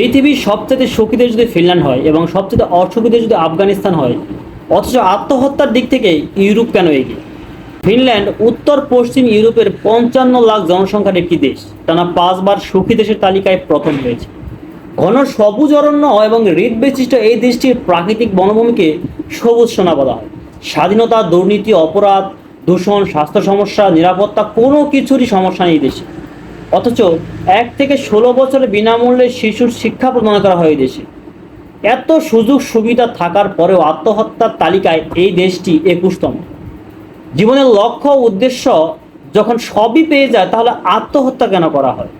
পৃথিবীর সবচেয়ে সুখী দেশ যদি ফিনল্যান্ড হয় এবং সবচেয়ে অসুখী দেশ যদি আফগানিস্তান হয়, অথচ আত্মহত্যার দিক থেকে ইউরোপ কেন এগিয়ে? ফিনল্যান্ড উত্তর পশ্চিম ইউরোপের পঞ্চান্ন লাখ জনসংখ্যার একটি দেশ। টানা পাঁচবার সুখী দেশের তালিকায় প্রথম হয়েছে। ঘন সবুজ অরণ্য এবং হৃদ বিশিষ্ট এই দেশটির প্রাকৃতিক বনভূমিকে সবুজ সোনা বলা হয়। স্বাধীনতা, দুর্নীতি, অপরাধ, দূষণ, স্বাস্থ্য সমস্যা, নিরাপত্তা কোনো কিছুরই সমস্যা নেই দেশে। অথচ এক থেকে ষোলো বছরে বিনামূল্যে শিশুর শিক্ষা প্রদান করা হয় দেশে। এত সুযোগ সুবিধা থাকার পরেও আত্মহত্যার তালিকায় এই দেশটি একুশতম। জীবনের লক্ষ্য উদ্দেশ্য যখন সবই পেয়ে যায়, তাহলে আত্মহত্যা কেন করা হয়?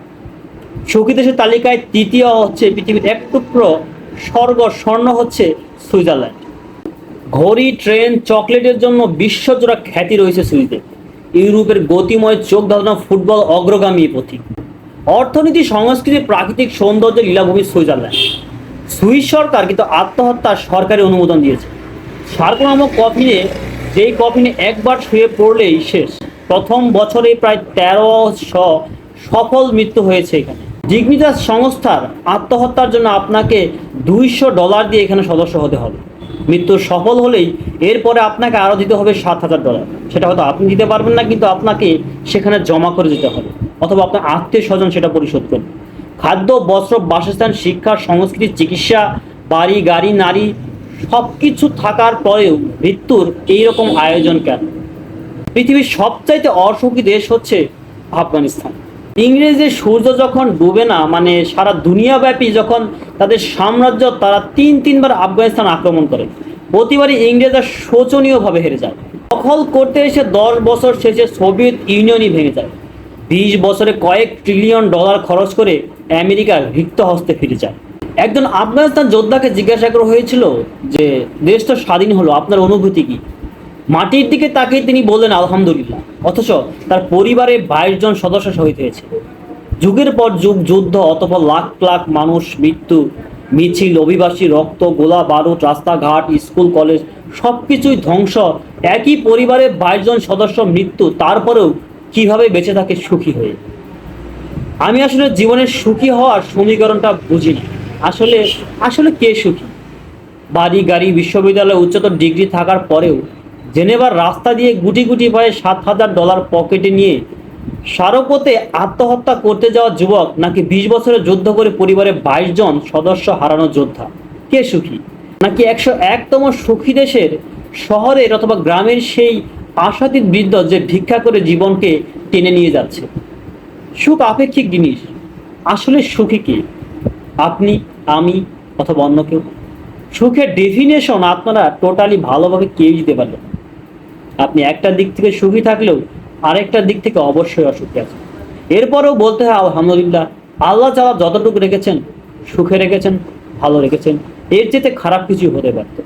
সুখী দেশের তালিকায় তৃতীয় হচ্ছে পৃথিবীর এক টুকরো স্বর্গ, স্বর্ণ হচ্ছে সুইজারল্যান্ড। ঘড়ি, ট্রেন, চকলেটের জন্য বিশ্বজোড়া খ্যাতি রয়েছে সুইতে ইউরোপের গতিময় চোখ ধাঁধানো ফুটবল অগ্রগামী পথিক অর্থনীতি, সংস্কৃতি, প্রাকৃতিক সৌন্দর্য, লীলাভূমি, সুইজারল্যান্ড। সুইস সরকার কিন্তু আত্মহত্যার সরকারি অনুমোদন দিয়েছে। সার্কো নামক কফিনে, যেই কফিনে একবার শুয়ে পড়লেই শেষ। প্রথম বছরে প্রায় তেরোশ সফল মৃত্যু হয়েছে এখানে। ডিগনিটাস সংস্থার আত্মহত্যার জন্য আপনাকে দুইশো ডলার দিয়ে এখানে সদস্য হতে হবে। মৃত্যু সফল হলেই এরপরে আপনাকে আরও দিতে হবে সাত হাজার ডলার সেটা হয়তো আপনি দিতে পারবেন না, কিন্তু আপনাকে সেখানে জমা করে দিতে হবে। অথবা আপনার আত্মীয় স্বজন সেটা পরিশোধ করবে খাদ্য, বস্ত্র, বাসস্থান, শিক্ষা, সংস্কৃতি, চিকিৎসা, বাড়ি, গাড়ি, নারী সব কিছু থাকার পরেও মৃত্যুর এইরকম আয়োজন কেন? পৃথিবীর সবচাইতে অসুখী দেশ হচ্ছে আফগানিস্তান। ইংরেজের সূর্য যখন ডুবে না মানে সারা দুনিয়াব্যাপী যখন তাদের সাম্রাজ্য, তারা তিন, তিনবার আফগানিস্তান আক্রমণ করে। প্রতিবারই ইংরেজরা শোচনীয়ভাবে হেরে যায়। দখল করতে এসে দশ বছর শেষে সোভিয়েত ইউনিয়নই ভেঙে যায়। বিশ বছরে কয়েক ট্রিলিয়ন ডলার খরচ করে আমেরিকার রিক্ত হস্তে ফিরে যায়। একজন আফগানিস্তান যোদ্ধাকে জিজ্ঞাসা করা হয়েছিল যে, দেশ তো স্বাধীন হলো, আপনার অনুভূতি কি? মাটির দিকে তাকিয়ে তিনি বললেন, আলহামদুলিল্লাহ। অথচ তার পরিবারে বাইশ জন সদস্য শহীদ হয়েছে। যুগের পর যুগ, যুদ্ধ অথবা লাখ লাখ মানুষ, মৃত্যু, মিছিল, অভিবাসী, রক্ত, গোলা, বারুদ, রাস্তাঘাট, স্কুল, কলেজ সব কিছুই ধ্বংস। একই পরিবারে বাইশ জন সদস্য মৃত্যু, তারপরেও কীভাবে বেঁচে থাকে সুখী হয়ে? আমি আসলে জীবনের সুখী হওয়ার সমীকরণটা বুঝি না। আসলে আসলে কে সুখী? বাড়ি, গাড়ি, বিশ্ববিদ্যালয়ে উচ্চতর ডিগ্রি থাকার পরেও জেনেভার রাস্তা দিয়ে গুটি গুটি পায়ে সাত হাজার ডলার পকেটে নিয়ে সারপথে আত্মহত্যা করতে যাওয়া যুবক নাকি বিশ বছরে যুদ্ধ করে পরিবারে বাইশ জন সদস্য হারানো যোদ্ধা। কে সুখী? নাকি একশো একতম সুখী দেশের শহরের অথবা গ্রামের সেই আশাতীত বৃদ্ধ যে ভিক্ষা করে জীবনকে টেনে নিয়ে যাচ্ছে? সুখ আপেক্ষিক জিনিস। আসলে সুখী কে? আপনি, আমি অথবা অন্য কেউ? সুখের ডেফিনেশন আপনারা টোটালি ভালোভাবে কেউ দিতে পারবেন না। আপনি একটা দিক থেকে সুখী থাকলেও আরেকটা দিক থেকে অবশ্যই অসুখী আছে এরপরেও বলতে হয়, আলহামদুলিল্লাহ, আল্লাহ চালা যতটুকু রেখেছেন, সুখে রেখেছেন, ভালো রেখেছেন, এর চেয়ে খারাপ কিছু হতে পারত